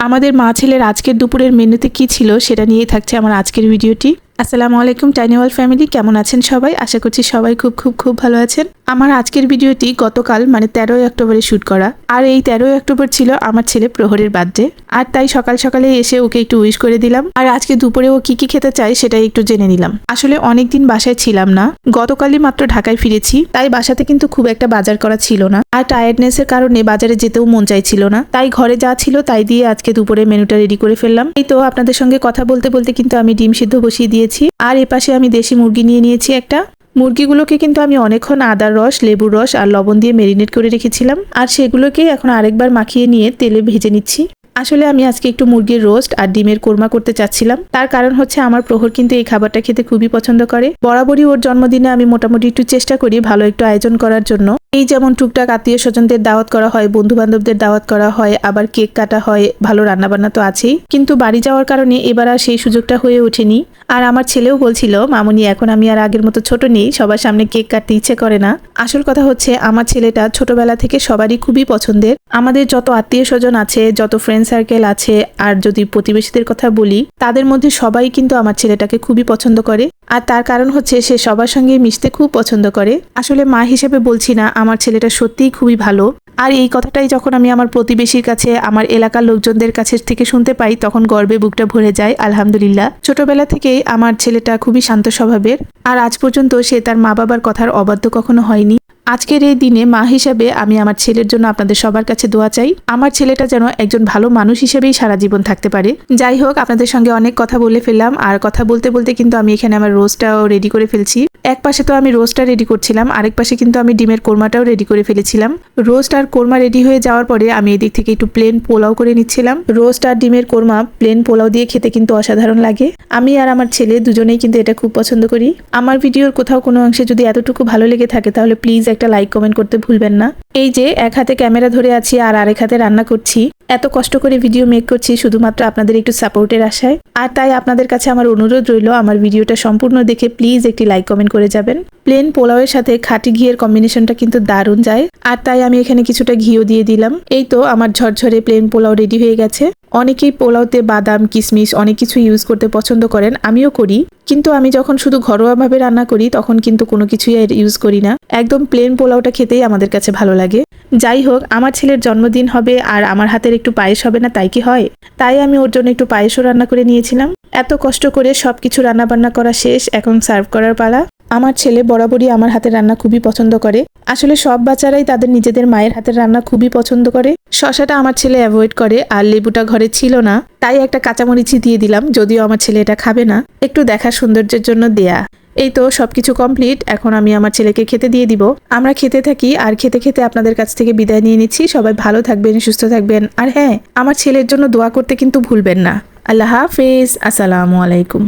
আমাদের মা ছেলের আজকের দুপুরের মেনুতে কি ছিল সেটা নিয়েই থাকছে আমার আজকের ভিডিওটি। আসসালামু আলাইকুম টাইনিওয়াল ফ্যামিলি কেমন আছেন সবাই? আশা করছি সবাই খুব খুব খুব ভালো আছেন। আমার আজকের ভিডিওটি গতকাল মানে তেরোই অক্টোবরে শ্যুট করা। আর এই তেরোই অক্টোবর ছিল আমার ছেলে প্রহরের বার্থডে। আর তাই সকাল সকালে এসে ওকে একটু উইশ করে দিলাম। আর আজকে দুপুরে ও কি কি খেতে চায় সেটাই একটু জেনে নিলাম। আসলে অনেকদিন বাসায় ছিলাম না। গতকালই মাত্র ঢাকায় ফিরেছি। তাই বাসাতে কিন্তু খুব একটা বাজার করা ছিল না। আর টায়ার্ডনেসের কারণে বাজারে যেতেও মন চাইছিল না। তাই ঘরে যা ছিল তাই দিয়ে আজকে দুপুরে মেনুটা রেডি করে ফেললাম। এই তো আপনাদের সঙ্গে কথা বলতে বলতে কিন্তু আমি ডিম সিদ্ধ বসিয়ে দিয়েছি। আর এপাশে আমি দেশি মুরগি নিয়ে নিয়েছি একটা। মুরগিগুলোকে কিন্তু আমি অনেকক্ষণ আদার রস, লেবুর রস আর লবণ দিয়ে মেরিনেট করে রেখেছিলাম। আর সেগুলোকে এখন আরেকবার মাখিয়ে নিয়ে তেলে ভেজে নিচ্ছি। আসলে আমি আজকে একটু মুরগির রোস্ট আর ডিমের কোরমা করতে চাচ্ছিলাম। তার কারণ হচ্ছে আমার প্রহর কিন্তু এই খাবারটা খেতে খুবই পছন্দ করে। বরাবরই ওর জন্মদিনে আমি মোটামুটি একটু চেষ্টা করি ভালো একটু আয়োজন করার জন্য। এই যেমন টুকটাক আত্মীয় স্বজনদের দাওয়াত করা হয় বন্ধু বান্ধবদের দাওয়াত করা হয়, আবার কেক কাটা হয়, ভালো রান্নাবান্না তো আছেই। কিন্তু বাড়ি যাওয়ার কারণে এবার আর সেই সুযোগটা হয়ে ওঠেনি। আর আমার ছেলেও বলছিল, মামুনি, এখন আমি আর আগের মতো ছোট নেই, সবার সামনে কেক কাটতে ইচ্ছে করে না। আসল কথা হচ্ছে, আমার ছেলেটা ছোটবেলা থেকে সবারই খুবই পছন্দের। আমাদের যত আত্মীয় স্বজন আছে, যত ফ্রেন্ড সার্কেল আছে, আর যদি প্রতিবেশীদের কথা বলি, তাদের মধ্যে সবাই কিন্তু আমার ছেলেটাকে খুবই পছন্দ করে। আর তার কারণ হচ্ছে, সে সবার সঙ্গে মিশতে খুব পছন্দ করে। আসলে মা হিসেবে বলছি না, আমার ছেলেটা সত্যিই খুবই ভালো। আর এই কথাটাই যখন আমি আমার প্রতিবেশীর কাছে, আমার এলাকার লোকজনদের কাছে থেকে শুনতে পাই, তখন গর্বে বুকটা ভরে যায়, আলহামদুলিল্লাহ। ছোটবেলা থেকেই আমার ছেলেটা খুবই শান্ত স্বভাবের। আর আজ পর্যন্ত সে তার মা বাবার কথার অবাধ্য কখনো হয়নি। আজকের এই দিনে মা হিসাবে আমি আমার ছেলের জন্য আপনাদের সবার কাছে দোয়া চাই। আমার ছেলেটা যেন একজন ভালো মানুষ হিসেবেই সারা জীবন থাকতে পারে। যাই হোক, আপনাদের সঙ্গে অনেক কথা বলে ফেললাম। আর কথা বলতে বলতে কিন্তু আমি এখানে আমার রোস্টটাও রেডি করে ফেলছি। এক পাশে তো আমি রোস্টটা রেডি করছিলাম, আরেক পাশে কিন্তু আমি ডিমের কোরমাটাও রেডি করে ফেলেছিলাম। রোস্ট আর কোরমা রেডি হয়ে যাওয়ার পরে আমি এদিক থেকে একটু প্লেন পোলাও করে নিচ্ছিলাম। রোস্ট আর ডিমের কোরমা প্লেন পোলাও দিয়ে খেতে কিন্তু অসাধারণ লাগে। আমি আর আমার ছেলে দুজনেই কিন্তু এটা খুব পছন্দ করি। আমার ভিডিওর কোথাও কোনো অংশে যদি এতটুকু ভালো লেগে থাকে তাহলে প্লিজ একটা লাইক কমেন্ট করতে ভুলবেন না। এই যে, এক হাতে ক্যামেরা ধরে আছি আর আরেক হাতে রান্না করছি। এত কষ্ট করে ভিডিও মেক করছি শুধুমাত্র আপনাদের একটু সাপোর্টের আশায়। আর তাই আপনাদের কাছে আমার অনুরোধ রইল, আমার ভিডিওটা সম্পূর্ণ দেখে প্লিজ একটি লাইক কমেন্ট করে যাবেন। প্লেন পোলাওয়ের সাথে খাঁটি ঘিয়ের কম্বিনেশনটা কিন্তু দারুণ যায়। আর তাই আমি এখানে কিছুটা ঘিও দিয়ে দিলাম। এই তো, আমার ঝরঝরে প্লেন পোলাও রেডি হয়ে গেছে। অনেকেই পোলাওতে বাদাম, কিশমিশ অনেক কিছু ইউজ করতে পছন্দ করেন, আমিও করি। কিন্তু আমি যখন শুধু ঘরোয়াভাবে রান্না করি, তখন কিন্তু কোনো কিছুই ইউজ করি না। একদম প্লেন পোলাওটা খেতেই আমাদের কাছে ভালো লাগে। যাই হোক, আমার ছেলের জন্মদিন হবে আর আমার হাতের একটু পায়েস হবে না, তাই কি হয়? তাই আমি ওর জন্য একটু পায়েসও রান্না করে নিয়েছিলাম। এত কষ্ট করে সব কিছু রান্না বান্না করা শেষ, এখন সার্ভ করার পালা। আমার ছেলে বরাবরই আমার হাতের রান্না খুবই পছন্দ করে। আসলে সব বাচ্চারাই তাদের নিজেদের মায়ের হাতের রান্না খুবই পছন্দ করে। শশাটা আমার ছেলে অ্যাভয়েড করে আর লেবুটা ঘরে ছিল না। তাই একটা কাঁচামরিচি দিয়ে দিলাম, যদিও আমার ছেলে এটা খাবে না। একটু দেখার সৌন্দর্যের জন্য দেয়া। এই তো সবকিছু কমপ্লিট এখন আমি আমার ছেলেকে খেতে দিয়ে দিব। আমরা খেতে থাকি আর খেতে খেতে আপনাদের কাছ থেকে বিদায় নিয়ে নিচ্ছি। সবাই ভালো থাকবেন, সুস্থ থাকবেন। আর হ্যাঁ আমার ছেলের জন্য দোয়া করতে কিন্তু ভুলবেন না। আল্লাহ হাফেজ, আসসালামু আলাইকুম।